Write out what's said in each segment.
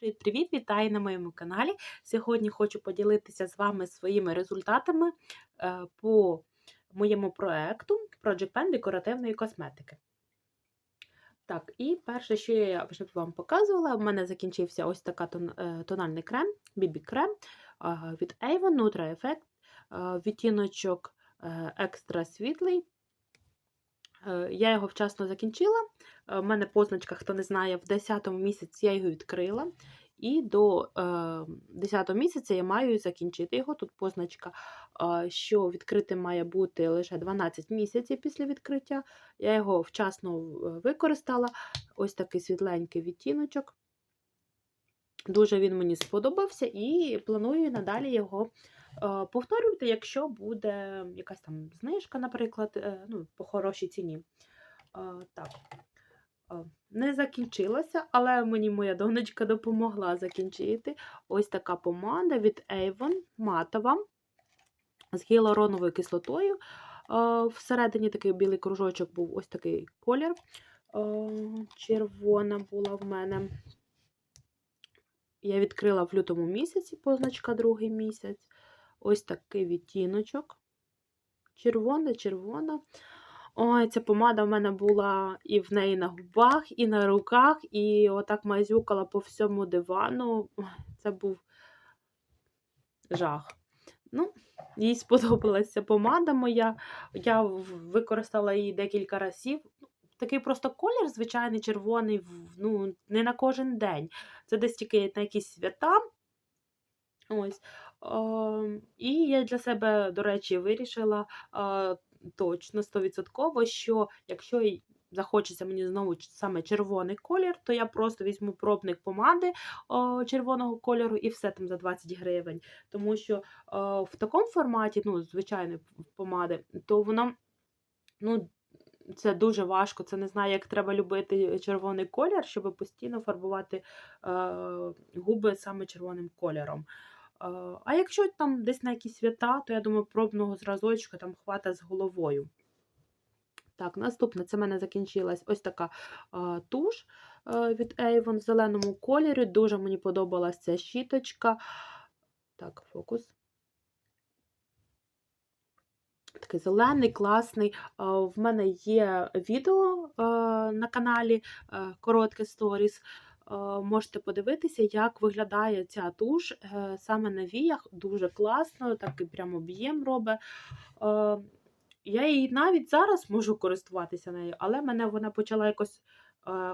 Привіт-привіт! Вітаю на моєму каналі. Сьогодні хочу поділитися з вами своїми результатами е, по моєму проекту Project Pen декоративної косметики. Так, і перше, що я вже вам показувала, в мене закінчився ось така е, тональний крем, BB крем е, від Avon Nutra Effect, відтіночок екстра світлий. Е, Я його вчасно закінчила. У мене позначка, хто не знає, в 10 місяці я його відкрила. І до е, 10 місяця я маю закінчити його. Тут позначка, е, що відкритим має бути лише 12 місяців після відкриття. Я його вчасно е, використала. Ось такий світленький відтіночок. Дуже він мені сподобався, і планую надалі його е, повторювати, якщо буде якась там знижка, наприклад, е, ну, по хорошій ціні. Е, Так, не закінчилася, але мені моя донечка допомогла закінчити. Ось така помада від Avon матова з гіалуроновою кислотою. Всередині такий білий кружочок був ось такий колір. Червона була в мене. Я відкрила в лютому місяці, позначка другий місяць. Ось такий відтіночок. Червона, червона. Ой, ця помада в мене була і в неї на губах, і на руках, і отак мазюкала по всьому дивану. Це був жах. Ну, їй сподобалася помада моя. Я використала її декілька разів. Такий просто колір, звичайний червоний, ну, не на кожен день. Це десь тільки на якісь свята. Ось. Ем, І я для себе, до речі, вирішила е, точно, стовідсотково, що якщо захочеться мені знову саме червоний колір, то я просто візьму пробник помади о, червоного кольору і все там за 20 гривень. Тому що е, в такому форматі, ну, звичайної помади, то воно, ну, це дуже важко. Це не знаю, як треба любити червоний колір, щоб постійно фарбувати е, губи саме червоним кольором. Е, А якщо там десь на якісь свята, то я думаю, пробного зразочка там хвата з головою. Так, наступне це в мене закінчилась ось така е, туш е, від Avon в зеленому кольорі. Дуже мені подобалася ця щіточка. Так, фокус. Такий зелений, класний. Е, В мене є відео е, на каналі е, коротке сторіс. Е, Можете подивитися, як виглядає ця туш е, саме на віях. Дуже класно, такий прям об'єм робить. Е, Я її навіть зараз можу користуватися нею, але мене вона почала якось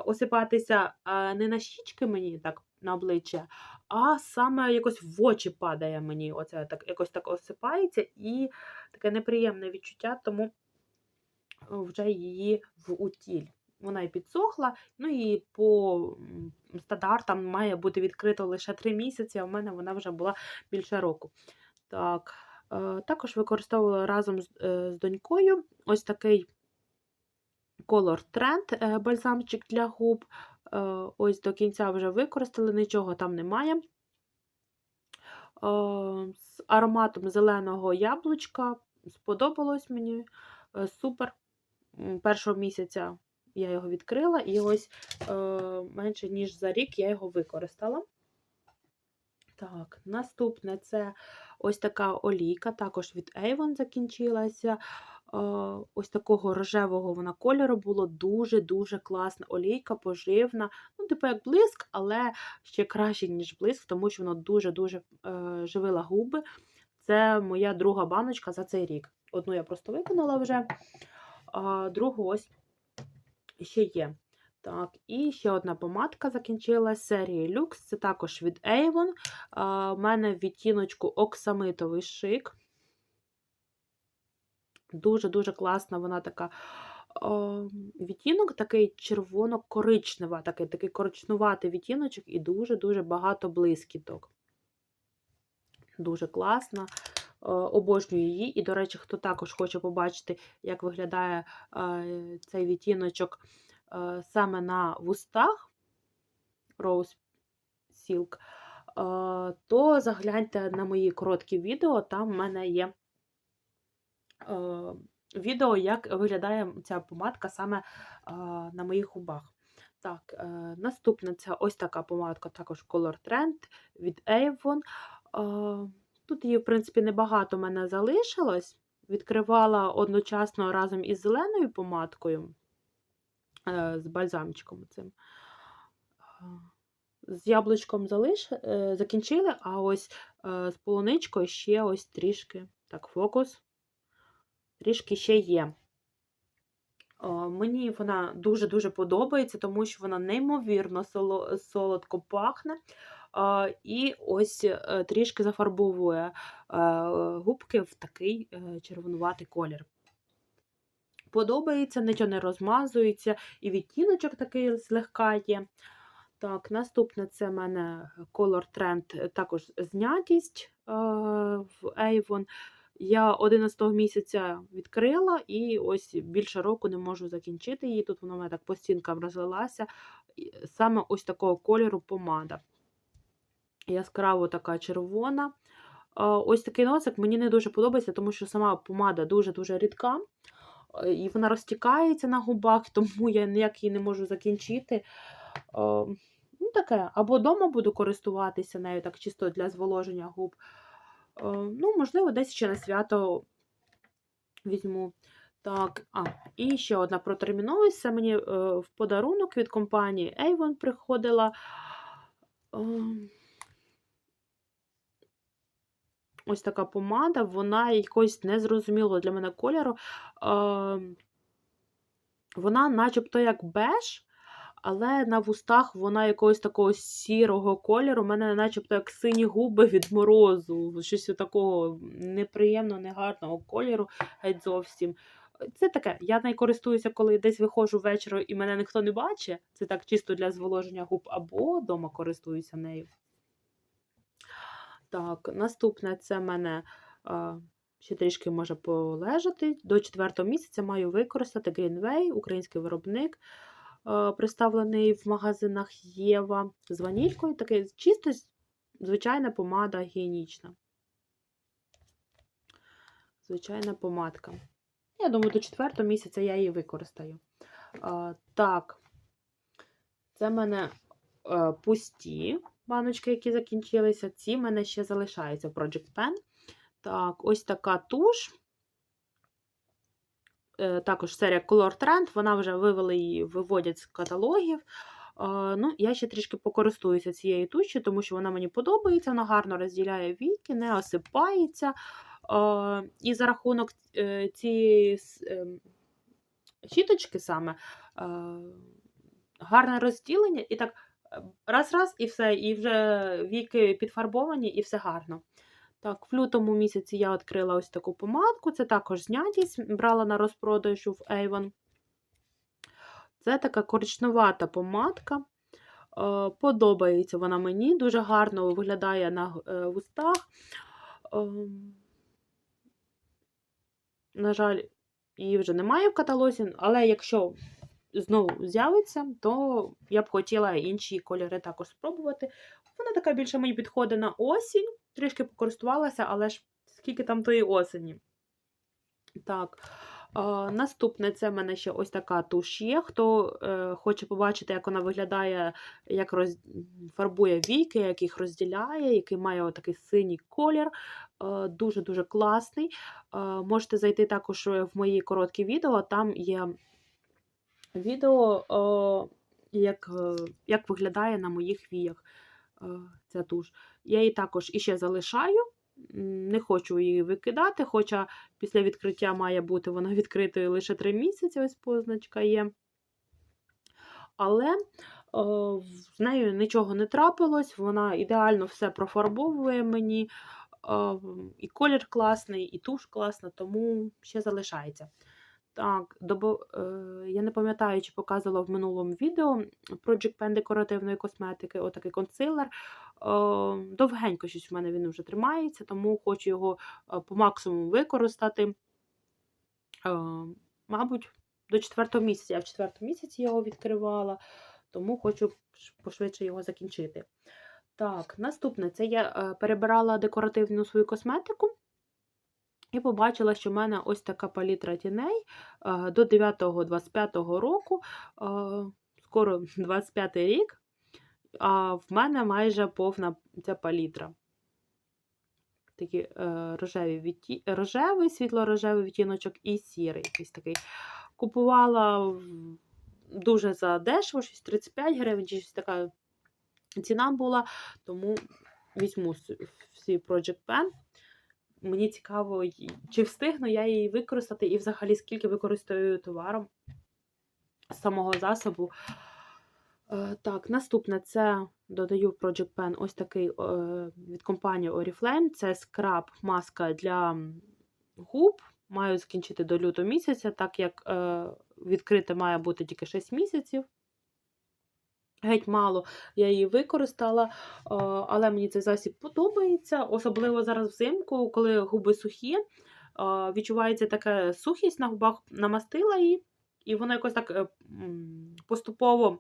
осипатися не на щічки мені так на обличчя, а саме якось в очі падає мені. Оце так якось так осипається і таке неприємне відчуття, тому вже її в утіль. Вона і підсохла, ну і по стандартам має бути відкрито лише 3 місяці, а в мене вона вже була більше року. Так, е, також використовувала разом з, е, з донькою ось такий Color Trend е, бальзамчик для губ. Ось до кінця вже використали, нічого там немає. З ароматом зеленого яблучка сподобалось мені. Супер. Першого місяця я його відкрила, і ось е, менше ніж за рік я його використала. Так, наступне це ось така олійка, також від Avon закінчилася. Е, Ось такого рожевого вона кольору було дуже-дуже класна олійка, поживна. Ну, типу як блиск, але ще краще, ніж блиск, тому що воно дуже-дуже е, живила губи. Це моя друга баночка за цей рік. Одну я просто виконала вже, а другу ось ще є. Так, і ще одна помадка закінчилась серії Lux. Це також від Avon. У мене в відтіночку оксамитовий шик. Дуже-дуже класна вона така. О, відтінок такий червоно-коричнева, такий, такий коричнуватий відтіночок і дуже-дуже багато блискіток. Дуже класна. Е, Обожнюю її. І, до речі, хто також хоче побачити, як виглядає е, цей відтіночок е, саме на вустах Rose Silk, то загляньте на мої короткі відео, там в мене є відео, як виглядає ця помадка саме на моїх губах. Так, е, наступна це ось така помадка, також Color Trend від Avon. Е, тут її, в принципі, небагато мене залишилось. Відкривала одночасно разом із зеленою помадкою, е, з бальзамчиком цим. Е, з яблучком залиш... е, закінчили, а ось з полуничкою ще ось трішки. Так, фокус. Трішки ще є. Мені вона дуже-дуже подобається, тому що вона неймовірно солодко пахне. І ось е, трішки зафарбовує е, губки в такий е, червонуватий колір. Подобається, нічого не розмазується, і відтіночок такий злегка є. Так, наступне це в мене Color Trend, також знятість в Avon. Я 11 місяця відкрила і ось більше року не можу закінчити її. Тут вона в мене так по стінкам розлилася. Саме ось такого кольору помада. Яскраво така червона. Ось такий носик мені не дуже подобається, тому що сама помада дуже-дуже рідка. е, І вона розтікається на губах, тому я ніяк її не можу закінчити. Ну, таке, або вдома буду користуватися нею так чисто для зволоження губ. Ну, можливо, десь ще на свято візьму. Так, а, і ще одна протерміновість. Це мені е, в подарунок від компанії Avon приходила. Ось така помада, вона якось незрозумілого для мене кольору. Ем, Вона начебто як беж, але на вустах вона якогось такого сірого кольору. У мене начебто як сині губи від морозу. Щось такого неприємного, негарного кольору геть зовсім. Це таке, я нею користуюся, коли десь виходжу ввечері і мене ніхто не бачить. Це так чисто для зволоження губ, або вдома користуюся нею. Так, наступне це мене а, ще трішки може полежати. До 4 місяця маю використати Greenway, український виробник, а, представлений в магазинах Єва з ванількою. Такий чисто звичайна помада гігієнічна. Звичайна помадка. Я думаю, до 4 місяця я її використаю. А, так, це в мене е, пусті баночки, які закінчилися. Ці в мене ще залишаються в Project Pen. Так, ось така туш. Е, Також серія Color Trend, вона вже вивели її, виводять з каталогів. Е, Ну, Я ще трішки покористуюся цією тушю, тому що вона мені подобається, вона гарно розділяє віки, не осипається. Е, І за рахунок цієї щіточки саме гарне розділення, і так раз-раз, і все, і вже віки підфарбовані, і все гарно. Так, в лютому місяці я відкрила ось таку помадку. Це також знятість, брала на розпродажу в Avon. Це така коричневата помадка. Е, Подобається вона мені, дуже гарно виглядає на е, вустах. Ем, На жаль, її вже немає в каталозі, але якщо знову з'явиться, то я б хотіла інші кольори також спробувати. Вона така більше мені підходить на осінь. Трішки покористувалася, але ж скільки там тої осені. Так. А, наступне це в мене ще ось така туш є. Хто е, хоче побачити, як вона виглядає, як роз... фарбує віки, як їх розділяє, який має отакий синій колір. Е, Дуже-дуже класний. Е, можете зайти також в мої короткі відео, там є відео, е, як, е, як виглядає на моїх віях е, ця туш. Я її також іще залишаю. Не хочу її викидати, хоча після відкриття має бути вона відкритою лише 3 місяці, ось позначка є. Але е, з нею нічого не трапилось, вона ідеально все профарбовує мені. І колір класний, і туш класна, тому ще залишається. Так, добо, е, я не пам'ятаю, чи показувала в минулому відео Project Pen декоративної косметики, отакий консилер. Е, довгенько щось в мене він вже тримається, тому хочу його е, по максимуму використати. Мабуть, до 4 місяця. Я в 4 місяці його відкривала, тому хочу пошвидше його закінчити. Так, наступне це я перебирала декоративну свою косметику. І побачила, що в мене ось така палітра тіней е, до 9-25 року. е, скоро 25 рік, а в мене майже повна ця палітра. Такі е, рожеві рожевий, світло-рожевий відтіночок і сірий. якийсь такий. Купувала дуже за дешево, щось 35 гривень, чи щось така ціна була, тому візьму свій Project Pen. Мені цікаво, чи встигну я її використати, і взагалі скільки використовую товаром з самого засобу. Е, так, наступне це додаю в Project Pen ось такий е, від компанії Oriflame. Це скраб маска для губ. Маю закінчити до лютого місяця, так як е, відкрите має бути тільки 6 місяців. Геть мало я її використала, але мені цей засіб подобається, особливо зараз взимку, коли губи сухі. Відчувається така сухість на губах, намастила її, і воно якось так е, поступово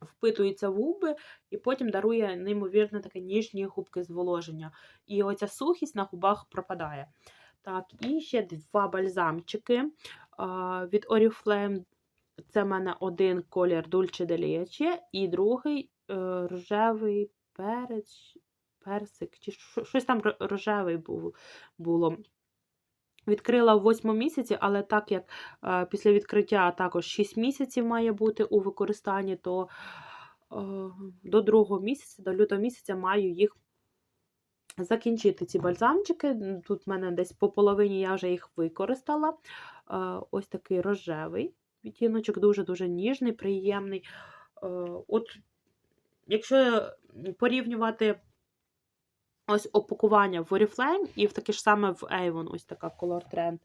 впитується в губи, і потім дарує неймовірно таке ніжні губки зволоження. І оця сухість на губах пропадає. Так, і ще два бальзамчики від Oriflame. Це в мене один колір de Leche і другий е, рожевий перець, персик, чи щось там рожевий було. Відкрила в 8 місяці, але так як е, після відкриття також 6 місяців має бути у використанні, то е, до другого місяця, до лютого місяця маю їх закінчити ці бальзамчики. Тут в мене десь по половині я вже їх використала. Ось такий рожевий відтіночок, дуже-дуже ніжний, приємний. Е, От, якщо порівнювати ось опакування в Oriflame і в таке ж саме в Avon, ось така Color Trend,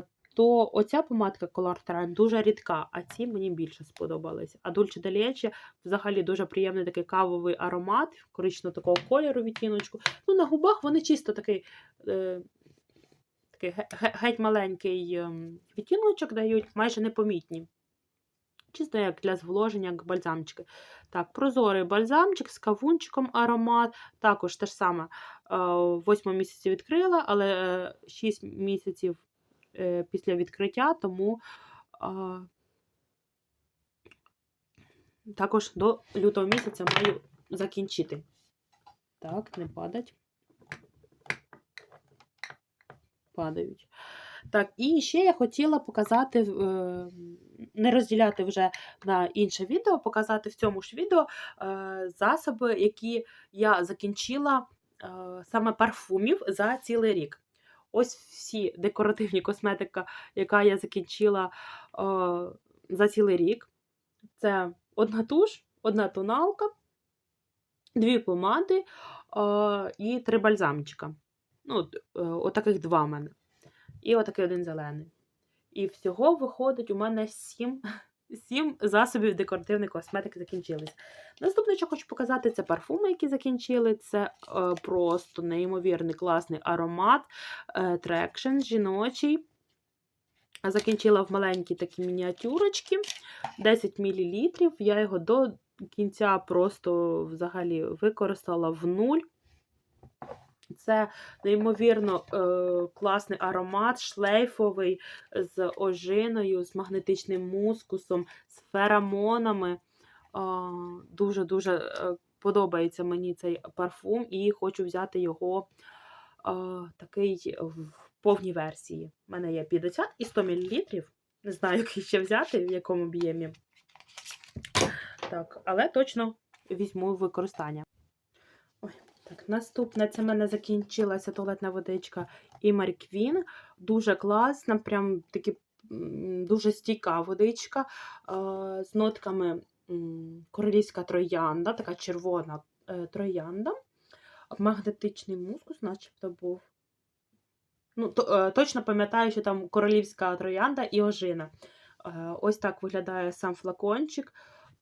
е, то оця помадка Color Trend дуже рідка, а ці мені більше сподобались. А Dulce de взагалі дуже приємний такий кавовий аромат, корично такого кольору відтіночку. Ну, на губах вони чисто такий, е, такий ге- ге- геть маленький ем, відтіночок дають, майже непомітні. Чисто як для зволоження, як бальзамчики. Так, прозорий бальзамчик з кавунчиком аромат. Також те ж саме е, в 8 місяці відкрила, але 6 місяців е, після відкриття, тому е, також до лютого місяця маю закінчити. Так, не падать. Падають. Так, і ще я хотіла показати, е, не розділяти вже на інше відео, показати в цьому ж відео е, засоби, які я закінчила е, саме парфумів за цілий рік. Ось всі декоративні косметика, яка я закінчила за цілий рік. Це одна туш, одна тоналка, дві помади і три бальзамчика. Ну, е, отаких два в мене. І отакий один зелений. І всього виходить у мене сім, сім засобів декоративної косметики закінчились. Наступне, що хочу показати, це парфуми, які закінчили. Це е, просто неймовірний класний аромат е, Traction жіночий. Закінчила в маленькі такі мініатюрочки 10 мл. Я його до кінця просто взагалі використала в нуль. Це неймовірно е, класний аромат, шлейфовий з ожиною, з магнетичним мускусом, з феромонами. Дуже-дуже е, подобається мені цей парфум, і хочу взяти його е, такий в повній версії. У мене є 50 і 100 мл. Не знаю, який ще взяти, в якому об'ємі. Так, але точно візьму використання. Так, наступне це в мене закінчилася туалетна водичка і Марквін. Дуже класна, прям такі дуже стійка водичка е, з нотками королівська троянда, така червона е, троянда. Магнетичний мускус, начебто був. Ну, то, е, точно пам'ятаю, що там королівська троянда і ожина. Ось так виглядає сам флакончик.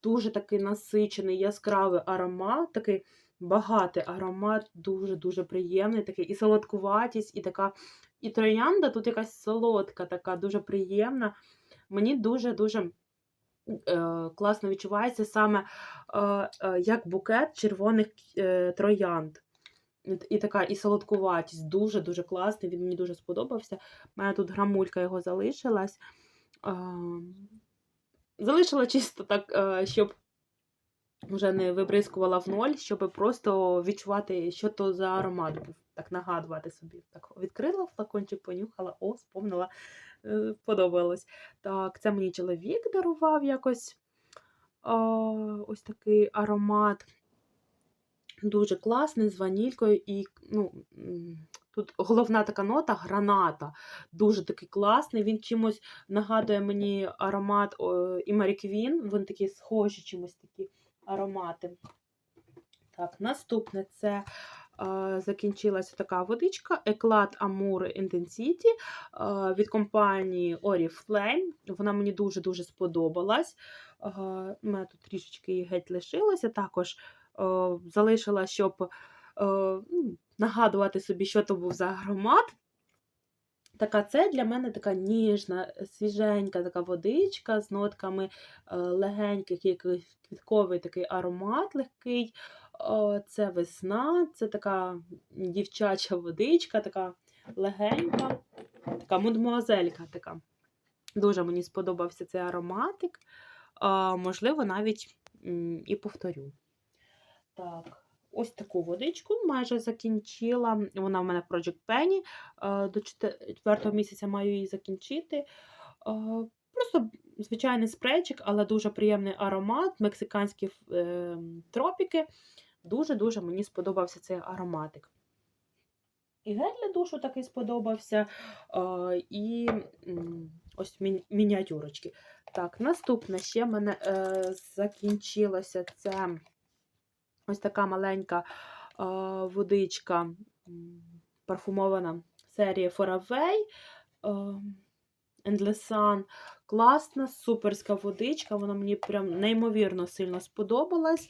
Дуже такий насичений, яскравий аромат, такий багатий аромат, дуже-дуже приємний, такий і солодкуватість, і така і троянда тут якась солодка, така дуже приємна. Мені дуже-дуже е, класно відчувається саме е, е, як букет червоних е, троянд. І, така і солодкуватість, дуже-дуже класний, він мені дуже сподобався. У мене тут грамулька його залишилась. Е, залишила чисто так, е, щоб вже не вибризкувала в ноль, щоб просто відчувати, що то за аромат був. Так нагадувати собі. Так відкрила флакончик, понюхала, о, спомнила, е, подобалось. Так, це мені чоловік дарував якось а, ось такий аромат. Дуже класний, з ванількою і ну, тут головна така нота граната. Дуже такий класний. Він чимось нагадує мені аромат о, і Queen. Вони такі схожі чимось такі аромати. Так, наступне це е, закінчилася така водичка Eclat Amour Intensity е, від компанії Oriflame. Вона мені дуже-дуже сподобалась. Е, у мене тут трішечки її геть лишилося. Також е, залишила, щоб е, ну, нагадувати собі, що то був за аромат. Така це для мене така ніжна, свіженька така водичка з нотками е, легеньких, якийсь квітковий такий аромат легкий. Це весна, це така дівчача водичка, така легенька, така мадмуазелька така. Дуже мені сподобався цей ароматик. Можливо, навіть і повторю. Так. Ось таку водичку майже закінчила. Вона в мене в Project Penny. Е, До 4 місяця маю її закінчити. Е, Просто звичайний спрейчик, але дуже приємний аромат. Мексиканські е, тропіки. Дуже-дуже мені сподобався цей ароматик. І гель для душу такий сподобався. І ось мі- мініатюрочки. Так, наступне ще в мене закінчилося це. Ось така маленька водичка парфумована серії Foraway Endless Sun. Класна, суперська водичка. Вона мені прям неймовірно сильно сподобалась.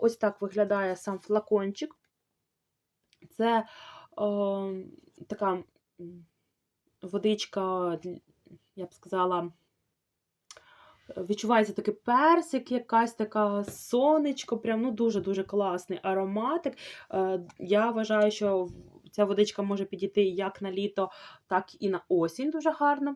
Ось так виглядає сам флакончик. Це е, така водичка, я б сказала, Відчувається такий персик, якась така сонечко, прям ну дуже-дуже класний ароматик. Е, Я вважаю, що ця водичка може підійти як на літо, так і на осінь дуже гарно.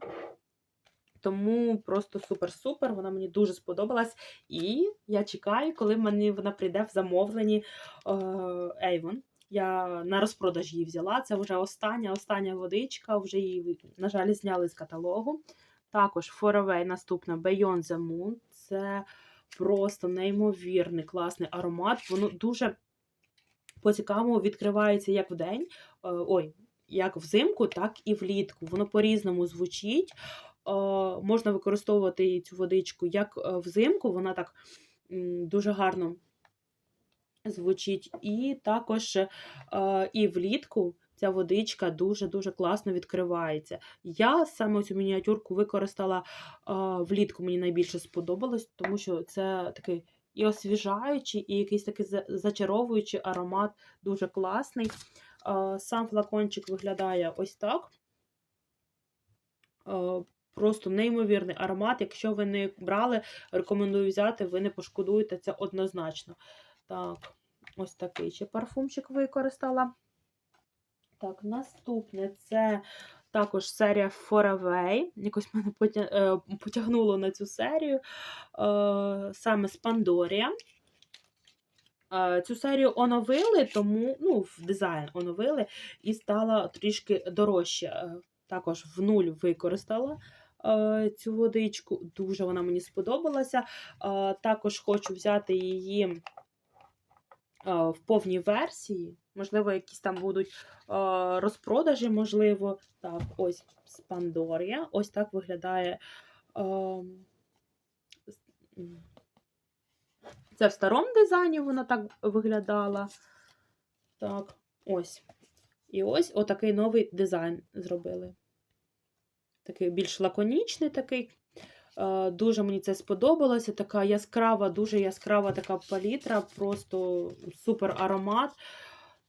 Тому просто супер-супер. Вона мені дуже сподобалась. І я чекаю, коли мені вона прийде в замовленні е, Avon. Я на розпродаж її взяла. Це вже остання, остання водичка. Вже її, на жаль, зняли з каталогу. Також Foraway наступна Beyond the Moon. Це просто неймовірний класний аромат. Воно дуже по-цікавому відкривається як вдень, е, ой, як взимку, так і влітку. Воно по-різному звучить. Е, Можна використовувати цю водичку як е, взимку, вона так дуже гарно звучить. І також і влітку ця водичка дуже-дуже класно відкривається. Я саме цю мініатюрку використала влітку, мені найбільше сподобалось, тому що це такий і освіжаючий, і якийсь такий зачаровуючий аромат, дуже класний. Сам флакончик виглядає ось так. Просто неймовірний аромат. Якщо ви не брали, рекомендую взяти, ви не пошкодуєте це однозначно. Так, ось такий ще парфумчик використала. Так, наступне це також серія Foraway. Якось мене е, потягнуло на цю серію. Е, Саме з Pandorія. Е, Цю серію оновили, тому ну, в дизайн оновили і стала трішки дорожче. Також в нуль використала цю водичку. Дуже вона мені сподобалася. Також хочу взяти її в повній версії. Можливо, якісь там будуть е, розпродажі, можливо. Так, ось Pandorія. Ось так виглядає. е, Це в старому дизайні вона так виглядала. Так, ось. І ось отакий новий дизайн зробили. Такий більш лаконічний такий. Е, Дуже мені це сподобалося. Така яскрава, дуже яскрава така палітра, просто супер аромат.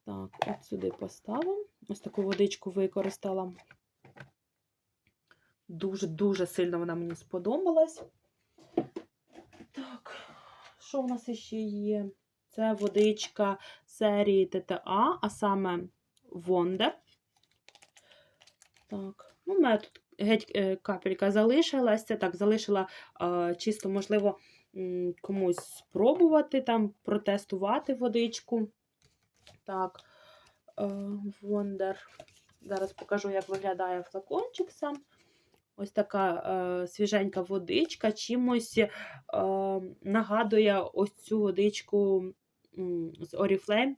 Так, от сюди поставимо. Ось таку водичку використала. Дуже-дуже сильно вона мені сподобалась. Так, що в нас ще є? Це водичка серії ТТА, а саме Wonder. Так, ну, у мене тут геть е, капелька залишилася. Так, залишила е, чисто, можливо, комусь спробувати там протестувати водичку. Так, Вондер. Зараз покажу, як виглядає флакончик сам. Ось така е, свіженька водичка, чимось е, нагадує ось цю водичку з Oriflame.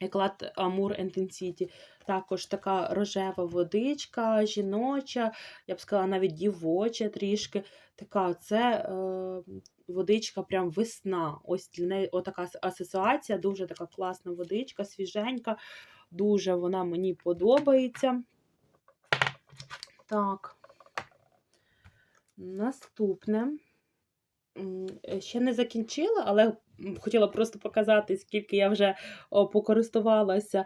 Еклад Амур Intensity. Також така рожева водичка, жіноча, я б сказала, навіть дівоча трішки. Така це е, водичка, прям весна. Ось для неї отака асоціація, дуже така класна водичка, свіженька. Дуже вона мені подобається. Так. Наступне. Е, Ще не закінчила, але хотіла просто показати, скільки я вже покористувалася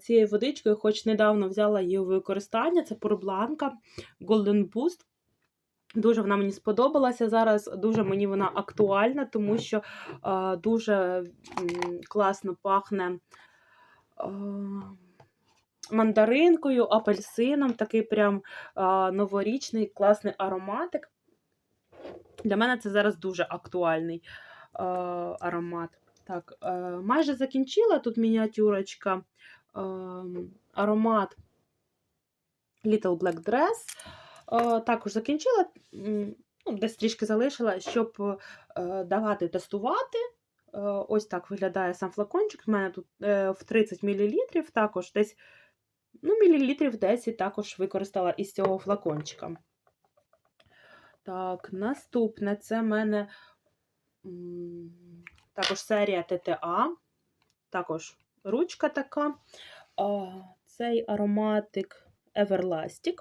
цією водичкою, хоч недавно взяла її у використання. Це Порбланка Golden Boost. Дуже вона мені сподобалася. Зараз дуже мені вона актуальна, тому що дуже класно пахне мандаринкою, апельсином, такий прям а, новорічний класний ароматик. Для мене це зараз дуже актуальний аромат. Так, е, майже закінчила тут мініатюрочка. Е, аромат Little Black Dress. Е, також закінчила, ну, десь трішки залишила, щоб е, давати тестувати. Е, ось так виглядає сам флакончик. У мене тут е, в 30 мл, також десь ну, мілілітрів 10 також використала із цього флакончика. Так, наступне це в мене також серія ТТА, також ручка така. Цей ароматик Everlasting.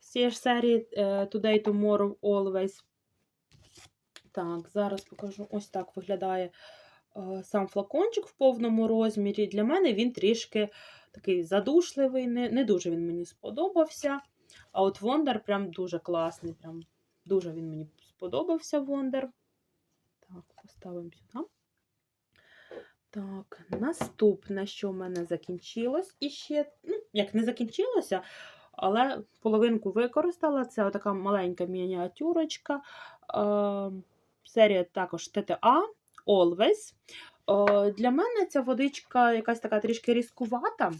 З цієї ж серії е, Today, Tomorrow, Always. Так, зараз покажу. Ось так виглядає е, сам флакончик в повному розмірі. Для мене він трішки такий задушливий, не, не дуже він мені сподобався. А от Вондер прям дуже класний. Прям дуже він мені сподобався Вондер. Так, поставимо сюди. Так, наступне, що в мене закінчилось і ще, ну, як не закінчилося, але половинку використала. Це отака маленька мініатюрочка. Е, серія також ТТА Always. Е, для мене ця водичка якась така трішки різкувата.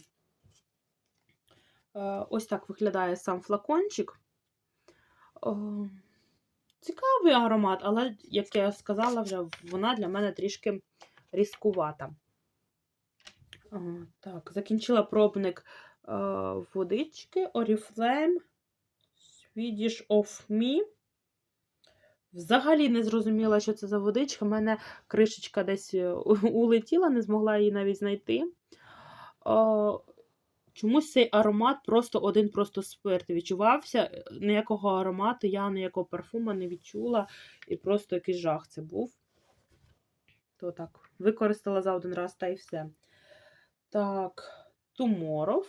Е, ось так виглядає сам флакончик. Е, Цікавий аромат, але, як я сказала вже, вона для мене трішки різкувата. Так, закінчила пробник водички Oriflame Swedish of Me. Взагалі не зрозуміла, що це за водичка. У мене кришечка десь е, улетіла, не змогла її навіть знайти. Чомусь цей аромат просто один просто спирт відчувався. Ніякого аромату, я ніякого парфума не відчула. І просто якийсь жах це був. То так, використала за один раз та й все. Так, Tomorrow.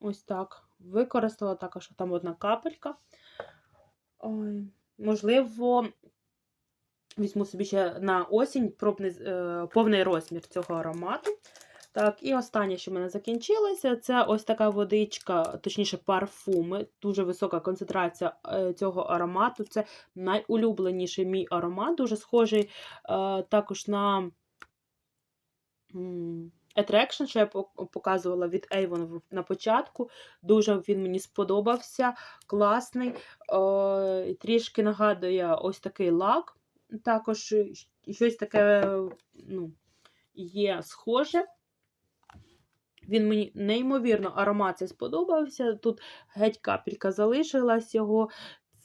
Ось так. Використала також там одна капелька. Ой, можливо, візьму собі ще на осінь пробний, е, повний розмір цього аромату. Так, і останнє, що в мене закінчилося, це ось така водичка, точніше, парфуми. Дуже висока концентрація е, цього аромату. Це найулюбленіший мій аромат, дуже схожий е, також на Attraction, що я показувала від Avon на початку. Дуже він мені сподобався, класний. Е, трішки нагадує ось такий лак. Також щось таке ну, є схоже. Він мені неймовірно аромат сподобався. Тут геть капелька залишилась його.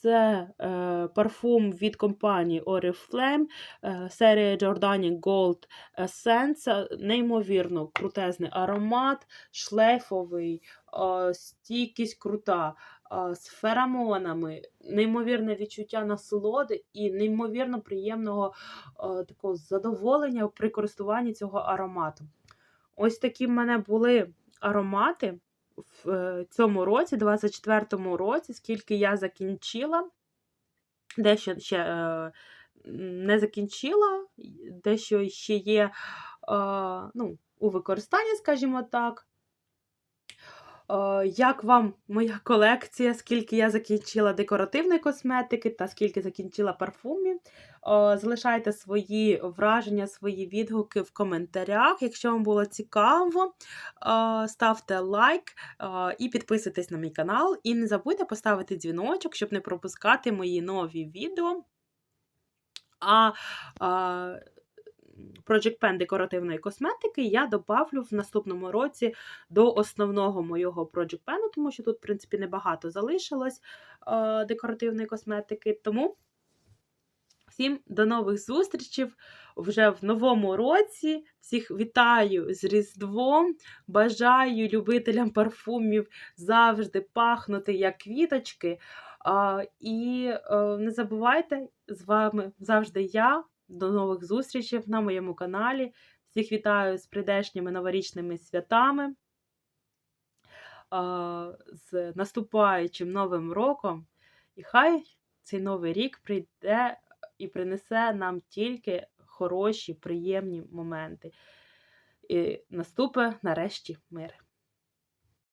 Це е, парфум від компанії Oriflame, е, серія Giordani Gold Essence. Неймовірно крутезний аромат, шлейфовий, е, стійкість крута, е, з феромонами, неймовірне відчуття насолоди і неймовірно приємного е, такого задоволення при користуванні цього аромату. Ось такі в мене були аромати в е, цьому році, 24-му році, скільки я закінчила, дещо ще е, не закінчила, дещо ще є е, ну, у використанні, скажімо так. Е, Як вам моя колекція, скільки я закінчила декоративної косметики та скільки закінчила парфумів? Е, Залишайте свої враження, свої відгуки в коментарях. Якщо вам було цікаво, е, ставте лайк і підписуйтесь на мій канал. І не забудьте поставити дзвіночок, щоб не пропускати мої нові відео. А Project Pen декоративної косметики я добавлю в наступному році до основного моєго Project Pen, тому що тут, в принципі, небагато залишилось е, декоративної косметики. Тому всім до нових зустрічей вже в новому році. Всіх вітаю з Різдвом. Бажаю любителям парфумів завжди пахнути як квіточки. А, і е, не забувайте, з вами завжди я. До нових зустрічей на моєму каналі. Всіх вітаю з прийдешніми новорічними святами, з наступаючим новим роком. І хай цей новий рік прийде і принесе нам тільки хороші, приємні моменти. І наступить нарешті мир.